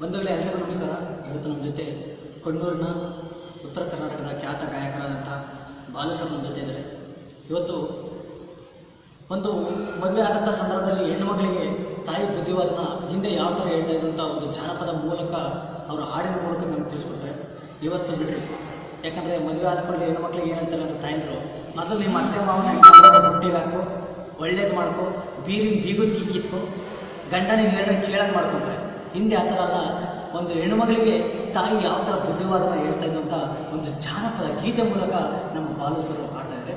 ಬಂಧುಗಳೇ, ಎಲ್ಲರಿಗೂ ನಮಸ್ಕಾರ. ಇವತ್ತು ನಮ್ಮ ಜೊತೆ ಕೊಣ್ಣೂರಿನ ಉತ್ತರ ಕರ್ನಾಟಕದ ಖ್ಯಾತ ಗಾಯಕರಾದಂಥ ಬಾಲು ಸರ್ ನಮ್ಮ ಜೊತೆ ಇದ್ದಾರೆ. ಇವತ್ತು ಒಂದು ಮದುವೆ ಆದಂಥ ಸಂದರ್ಭದಲ್ಲಿ ಹೆಣ್ಣು ಮಗಳಿಗೆ ತಾಯಿ ಬುದ್ಧಿವಾದನ ಹಿಂದೆ ಯಾವ ಥರ ಹೇಳ್ತಾ ಇದ್ದಂಥ ಒಂದು ಜಾನಪದ ಮೂಲಕ ಅವರ ಹಾಡಿನ ಮೂಲಕ ನಮ್ಗೆ ತಿಳಿಸ್ಕೊಡ್ತಾರೆ. ಇವತ್ತು ಬಿಡ್ರಿ. ಯಾಕಂದರೆ ಮದುವೆ ಆದ್ಕೊಳ್ಳಿ ಹೆಣ್ಣು ಮಕ್ಳಿಗೆ ಏನು ಹೇಳ್ತಾರೆ ಅಂತ ತಾಯಂದರು, ಮೊದಲು ನಿಮ್ಮ ಅತ್ತೆ ಮಾವನ ಬುಟ್ಟಿಗೆ ಹಾಕು, ಒಳ್ಳೇದು ಮಾಡ್ಕೊ ಬೀರಿನ ಬೀಗುದ್ ಕಿಕ್ಕಿತ್ಕೊ ಗಂಡ ನೀನು ಹೇಳಿದ್ರೆ ಕೇಳಂಗೆ ಮಾಡ್ಕೊತಾರೆ. ಹಿಂದೆ ಆ ಥರ ಅಲ್ಲ, ಒಂದು ಹೆಣ್ಣುಮಗಳಿಗೆ ತಾಯಿ ಯಾವ ಥರ ಬುದ್ಧಿವಾದನ ಹೇಳ್ತಾ ಇದ್ರು ಅಂತ ಒಂದು ಜಾನಪದ ಗೀತೆ ಮೂಲಕ ನಮ್ಮ ಬಾಲಸರು ಸರ್ ಹಾಡ್ತಾ ಇದ್ದಾರೆ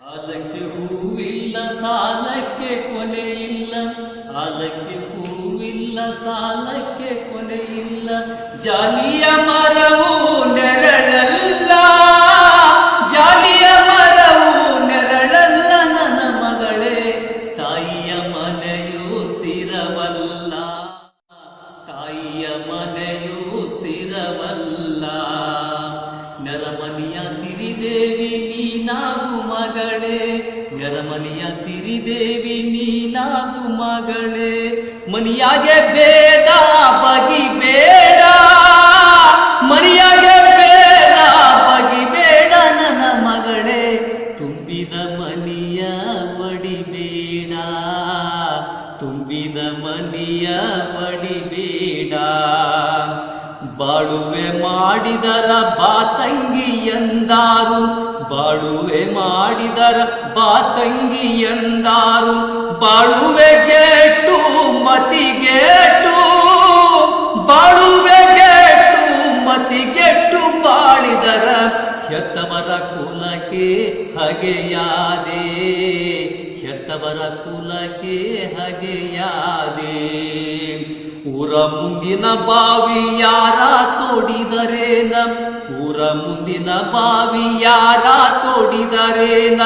ಆಲಕ್ಕೆ ಹೂವಿಲ್ಲ, ಸಾಲಕ್ಕೆ ಕೊನೆ ಇಲ್ಲ. ಆಲಕ್ಕೆ ಹೂವಿಲ್ಲ, ಸಾಲಕ್ಕೆ ಕೊನೆ ಇಲ್ಲ. ಜಾಲಿಯ ಮರವು ಸ್ಥಿರವಲ್ಲ ತಾಯಿಯ ಮನೆಯು ಸ್ಥಿರವಲ್ಲ. ನರಮನಿಯ ಸಿರಿದೇವಿ, ನೀನಾಗು ಮಗಳೇ. ನರಮನಿಯ ಸಿರಿದೇವಿ, ನೀನಾಗು ಮಗಳೇ. ಮನಿಯಾಗೆ ಬೇಡ ಬಗಿ ಬೇಡ. ಮನಿಯಾಗೆ ಬೇಡ ಬಗಿ ಬೇಡ ನನ್ನ ಮಗಳೇ. ತುಂಬಿದ ಮನಿಯ ತುಂಬಿದ ಮನಿಯ ಪಡಿಬೇಡ ಬಾಳುವೆ ಮಾಡಿದರ ಬಾತಂಗಿ ಎಂದಾರು. ಬಾಳುವೆ ಮಾಡಿದರ ಬಾತಂಗಿ ಎಂದಾರು. ಬಾಳುವೆ ಗೇಟು ಮತಿಗೇಟು ಬಾಳುವೆ ಗೇಟು ಮತಿಗೆಟ್ಟು ಬಾಳಿದರ. ಹೆತ್ತವರ ಕುಲಕ್ಕೆ ಹಗೆಯಾದೆ. ಹೆತ್ತವರ ಕುಲಕ್ಕೆ ಹಗೆಯಾದೆ. ಊರ ಮುಂದಿನ ಬಾವಿ ಯಾರ ತೋಡಿದರೇನ? ಊರ ಮುಂದಿನ ಬಾವಿ ಯಾರ ತೋಡಿದರೇನ?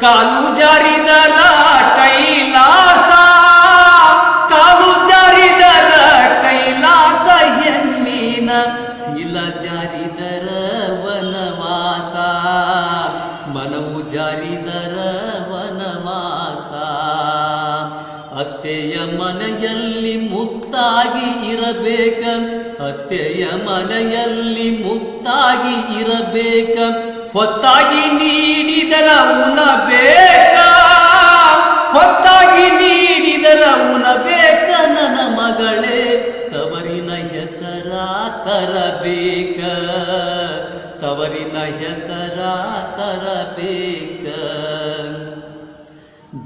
ಕಾಲು ಜಾರಿದರ ಕಾಲು ಜಾರಿದರ ವನವಾಸ. ಅತ್ತೆಯ ಮನೆಯಲ್ಲಿ ಮುತ್ತಾಗಿ ಇರಬೇಕ. ಅತ್ತೆಯ ಮನೆಯಲ್ಲಿ ಮುತ್ತಾಗಿ ಇರಬೇಕ. ಹೊತ್ತಾಗಿ ನೀಡಿದರ ಉಣಬೇಕ. ಹೊತ್ತಾಗಿ ನೀಡಿದರ ಉಣಬೇಕ ನನ್ನ ಮಗಳೇ. ತವರಿನ ಹೆಸರ ತರಬೇಕ. ತವರಿನ ಹೆಸರ ತರಬೇಕ.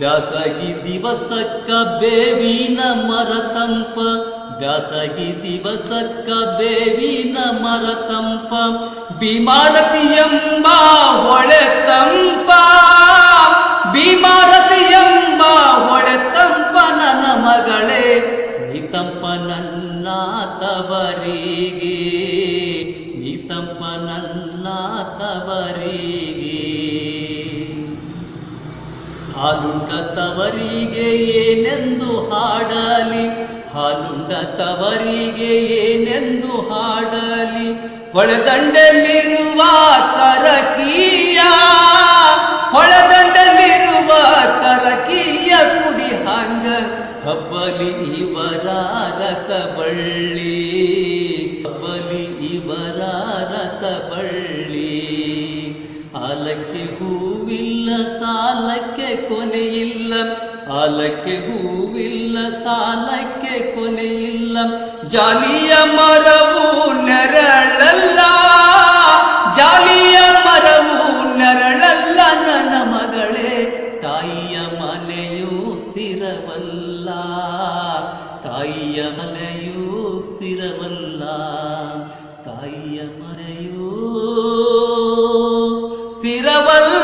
ದಾಸಗಿ ದಿವಸಕ್ಕ ಬೇವಿನ ಮರತಂಪ. ದಿವಸ ದಿವಸಕ್ಕ ಬೇವಿನ ಮರತಂಪ. ಬಿಮಾರತಿ ಎಂಬ ಹೊಳೆತಂಪ ಬಿಮಾರತಿ ಎಂಬ ಹೊಳೆತಂಪ ನನ್ನ ಮಗಳೇ. ನಿತಂಪ ನನ್ನ ತವರಿಗೆ. ತವರಿಗೆ. ಹಾಲುಂಡ ತವರಿಗೆ ಏನೆಂದು ಹಾಡಲಿ? ಹಾಲುಂಡ ತವರಿಗೆ ಏನೆಂದು ಹಾಡಲಿ? ಹೊಳೆದಂಡಲ್ಲಿರುವ ಕರಕೀಯ ಹೊಳೆದಂಡಲ್ಲಿರುವ ಕರಕೀಯ ಕುಡಿ ಹಂಗ. ಹಬ್ಬಲಿ ಇವರ ರಸಬಳ್ಳಿ ಹಬ್ಬಲಿ ಇವರ ರಸಬಳ್ಳಿ. ಆಲಕ್ಕೆ ಹೂವಿಲ್ಲ, ಸಾಲಕ್ಕೆ ಕೊನೆಯಿಲ್ಲ. ಆಲಕ್ಕೆ ಹೂವಿಲ್ಲ, ಸಾಲಕ್ಕೆ ಕೊನೆಯಿಲ್ಲ. ಜಾಲಿಯ ಮರವು ನೆರಳಲ್ಲ, ಜಾಲಿಯ ಮರವು ನೆರಳಲ್ಲ. ನನ್ನ ಮಗಳೇ, ತಾಯಿಯ ಮನೆಯು ಸ್ಥಿರವಲ್ಲ. ತಾಯಿಯ ಮನೆಯು ತಾಯಿಯ ಮನೆಯೂ ಸ್ಥಿರವಲ್ಲ